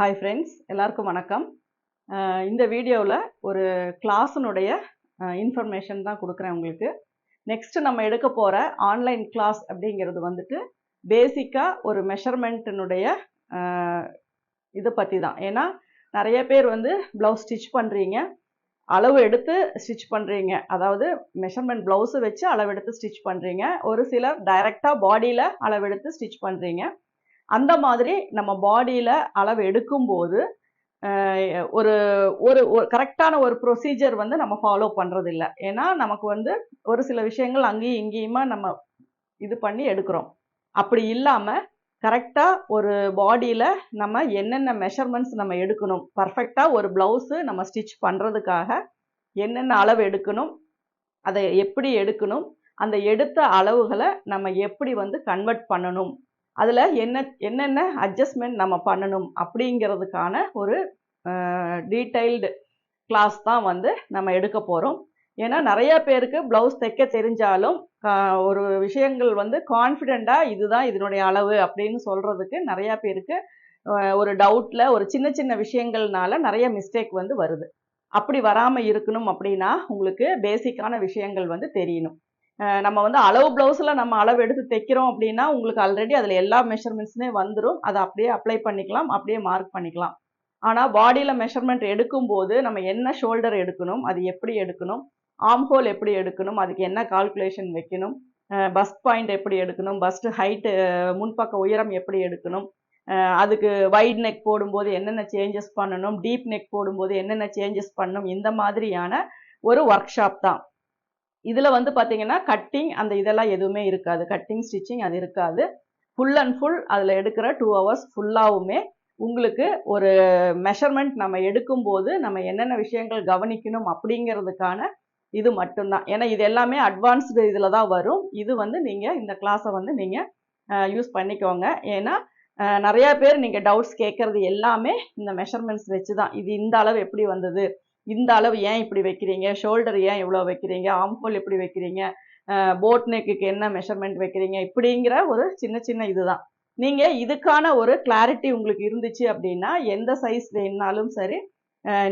Hi friends எல்லாருக்கும் வணக்கம். இந்த வீடியோவில் ஒரு கிளாஸினுடைய இன்ஃபர்மேஷன் தான் கொடுக்குறேன் உங்களுக்கு. நெக்ஸ்ட்டு நம்ம எடுக்க போகிற ஆன்லைன் கிளாஸ் அப்படிங்கிறது வந்துட்டு பேசிக்காக ஒரு மெஷர்மெண்ட்டினுடைய இதை பற்றி தான். ஏன்னா நிறைய பேர் வந்து ப்ளவுஸ் ஸ்டிச் பண்ணுறீங்க அளவு எடுத்து ஸ்டிச் பண்ணுறீங்க அதாவது மெஷர்மெண்ட் ப்ளவுஸு வச்சு அளவெடுத்து ஸ்டிச் பண்ணுறீங்க ஒரு சிலர் டைரெக்டாக பாடியில் அளவெடுத்து ஸ்டிச் பண்ணுறீங்க அந்த மாதிரி நம்ம பாடியில் அளவு எடுக்கும்போது ஒரு ஒரு கரெக்டான ஒரு ப்ரொசீஜர் வந்து நம்ம ஃபாலோ பண்ணுறதில்ல ஏன்னா நமக்கு வந்து ஒரு சில விஷயங்கள் அங்கேயும் இங்கேயுமா நம்ம இது பண்ணி எடுக்கிறோம். அப்படி இல்லாமல் கரெக்டாக ஒரு பாடியில் நம்ம என்னென்ன மெஷர்மெண்ட்ஸ் நம்ம எடுக்கணும் பர்ஃபெக்டாக ஒரு ப்ளவுஸு நம்ம ஸ்டிச் பண்ணுறதுக்காக என்னென்ன அளவு எடுக்கணும் அதை எப்படி எடுக்கணும் அந்த எடுத்த அளவுகளை நம்ம எப்படி வந்து கன்வெர்ட் பண்ணணும் அதில் என்ன என்னென்ன அட்ஜஸ்ட்மெண்ட் நம்ம பண்ணணும் அப்படிங்கிறதுக்கான ஒரு டீட்டெயில்டு கிளாஸ் தான் வந்து நம்ம எடுக்க போகிறோம் ஏன்னா நிறைய பேருக்கு ப்ளவுஸ் தைக்க தெரிஞ்சாலும் ஒரு விஷயங்கள் வந்து கான்ஃபிடெண்ட்டாக இதுதான் இதனுடைய அளவு அப்படின்னு சொல்கிறதுக்கு நிறையா பேருக்கு ஒரு டவுட்டில் ஒரு சின்ன சின்ன விஷயங்கள்னால நிறைய மிஸ்டேக் வந்து வருது. அப்படி வராமல் இருக்கணும் அப்படின்னா உங்களுக்கு பேசிக்கான விஷயங்கள் வந்து தெரியணும். நம்ம வந்து அளவு ப்ளவுஸில் நம்ம அளவு எடுத்து தைக்கிறோம் அப்படின்னா உங்களுக்கு ஆல்ரெடி அதில் எல்லா மெஷர்மெண்ட்ஸுமே வந்துடும் அதை அப்படியே அப்ளை பண்ணிக்கலாம் அப்படியே மார்க் பண்ணிக்கலாம். ஆனால் பாடியில் மெஷர்மெண்ட் எடுக்கும்போது நம்ம என்ன ஷோல்டர் எடுக்கணும் அது எப்படி எடுக்கணும் ஆம் ஹோல் எப்படி எடுக்கணும் அதுக்கு என்ன கால்குலேஷன் வைக்கணும் பஸ்ட் பாயிண்ட் எப்படி எடுக்கணும் பஸ்ட்டு ஹைட்டு முன்பக்க உயரம் எப்படி எடுக்கணும் அதுக்கு வைட் நெக் போடும்போது என்னென்ன சேஞ்சஸ் பண்ணணும் டீப் நெக் போடும்போது என்னென்ன சேஞ்சஸ் பண்ணணும் இந்த மாதிரியான ஒரு ஒர்க் ஷாப் தான். இதில் வந்து பார்த்தீங்கன்னா கட்டிங் அந்த இதெல்லாம் எதுவுமே இருக்காது. கட்டிங் ஸ்டிச்சிங் அது இருக்காது. ஃபுல் அண்ட் ஃபுல் அதில் எடுக்கிற டூ ஹவர்ஸ் ஃபுல்லாகவுமே உங்களுக்கு ஒரு மெஷர்மெண்ட் நம்ம எடுக்கும்போது நம்ம என்னென்ன விஷயங்கள் கவனிக்கணும் அப்படிங்கிறதுக்கான இது மட்டும்தான். ஏன்னா இது எல்லாமே அட்வான்ஸ்டு இதில் தான் வரும். இது வந்து நீங்கள் இந்த கிளாஸை வந்து நீங்கள் யூஸ் பண்ணிக்கோங்க. ஏன்னா நிறையா பேர் நீங்கள் டவுட்ஸ் கேட்குறது எல்லாமே இந்த மெஷர்மெண்ட்ஸ் வச்சு தான் இது இந்த அளவு எப்படி வந்தது? இந்த அளவு ஏன் இப்படி வைக்கிறீங்க? ஷோல்டர் ஏன் இவ்வளோ வைக்கிறீங்க? ஆம்ஃபோல் எப்படி வைக்கிறீங்க? போட் நெக்குக்கு என்ன மெஷர்மெண்ட் வைக்கிறீங்க? இப்படிங்கிற ஒரு சின்ன சின்ன இதுதான். நீங்கள் இதுக்கான ஒரு கிளாரிட்டி உங்களுக்கு இருந்துச்சு அப்படின்னா எந்த சைஸ் வேணுனாலும் சரி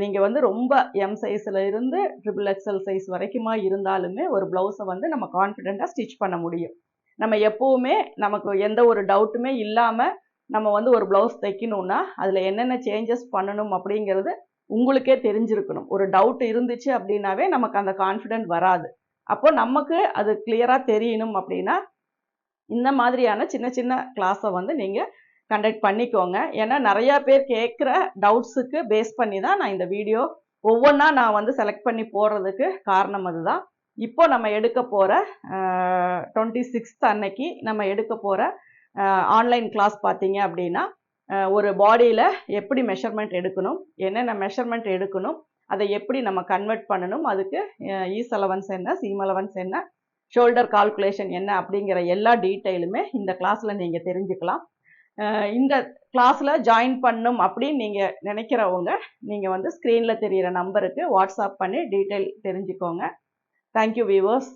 நீங்கள் வந்து ரொம்ப எம் சைஸில் இருந்து ட்ரிபிள் எக்ஸல் சைஸ் வரைக்குமா இருந்தாலுமே ஒரு ப்ளவுஸை வந்து நம்ம கான்ஃபிடெண்ட்டாக ஸ்டிச் பண்ண முடியும். நம்ம எப்போவுமே நமக்கு எந்த ஒரு டவுட்டுமே இல்லாமல் நம்ம வந்து ஒரு ப்ளவுஸ் தைக்கணும்னா அதில் என்னென்ன சேஞ்சஸ் பண்ணணும் அப்படிங்கிறது உங்களுக்கே தெரிஞ்சிருக்கணும். ஒரு டவுட் இருந்துச்சு அப்படின்னாவே நமக்கு அந்த கான்ஃபிடென்ட் வராது. அப்போ நமக்கு அது கிளியராக தெரியணும் அப்படின்னா இந்த மாதிரியான சின்ன சின்ன கிளாஸை வந்து நீங்கள் கண்டக்ட் பண்ணிக்கோங்க. ஏன்னா நிறையா பேர் கேட்குற டவுட்ஸுக்கு பேஸ் பண்ணி தான் நான் இந்த வீடியோ ஒவ்வொன்றா நான் வந்து செலக்ட் பண்ணி போடுறதுக்கு காரணம் அதுதான். இப்போ நம்ம எடுக்க போகிற டுவெண்ட்டி சிக்ஸ்த் அன்னைக்கு நம்ம எடுக்க போகிற ஆன்லைன் கிளாஸ் பார்த்தீங்க அப்படின்னா ஒரு பாடியில் எப்படி மெஷர்மெண்ட் எடுக்கணும் என்னென்ன மெஷர்மெண்ட் எடுக்கணும் அதை எப்படி நம்ம கன்வெர்ட் பண்ணணும் அதுக்கு ஈஸ் அலவன்ஸ் என்ன சீம் அலவன்ஸ் என்ன ஷோல்டர் கால்குலேஷன் என்ன அப்படிங்கிற எல்லா டீட்டெயிலுமே இந்த கிளாஸில் நீங்கள் தெரிஞ்சுக்கலாம். இந்த கிளாஸில் ஜாயின் பண்ணும் அப்படின்னு நீங்கள் நினைக்கிறவங்க நீங்கள் வந்து ஸ்க்ரீனில் தெரிகிற நம்பருக்கு வாட்ஸ்அப் பண்ணி டீட்டெயில் தெரிஞ்சுக்கோங்க. Thank you viewers